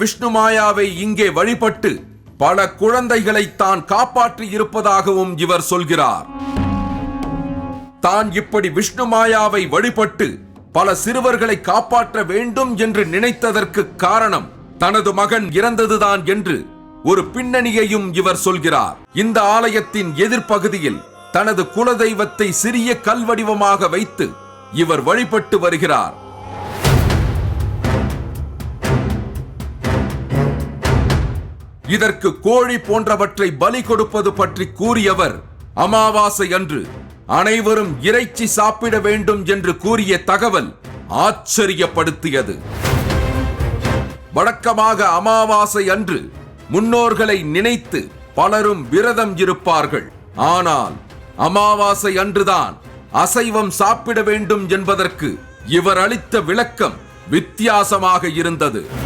விஷ்ணு மாயாவை இங்கே வழிபட்டு பல குழந்தைகளை தான் காப்பாற்றி இருப்பதாகவும் இவர் சொல்கிறார். தான் இப்படி விஷ்ணு மாயாவை வழிபட்டு பல சிறுவர்களை காப்பாற்ற வேண்டும் என்று நினைத்ததற்கு காரணம் தனது மகன் இறந்ததுதான் என்று ஒரு பின்னணியையும் இவர் சொல்கிறார். இந்த ஆலயத்தின் எதிர்ப்பகுதியில் தனது குலதெய்வத்தை சிறிய கல் வடிவமாக வைத்து இவர் வழிபட்டு வருகிறார். இதற்கு கோழி போன்றவற்றை பலி கொடுப்பது பற்றி கூறியவர் அமாவாசை அன்று அனைவரும் இறைச்சி சாப்பிட வேண்டும் என்று கூறிய தகவல் ஆச்சரியப்படுத்தியது. வழக்கமாக அமாவாசை அன்று முன்னோர்களை நினைத்து பலரும் விரதம் இருப்பார்கள். ஆனால் அமாவாசை அன்றுதான் அசைவம் சாப்பிட வேண்டும் என்பதற்கு இவர் அளித்த விளக்கம் வித்தியாசமாக இருந்தது.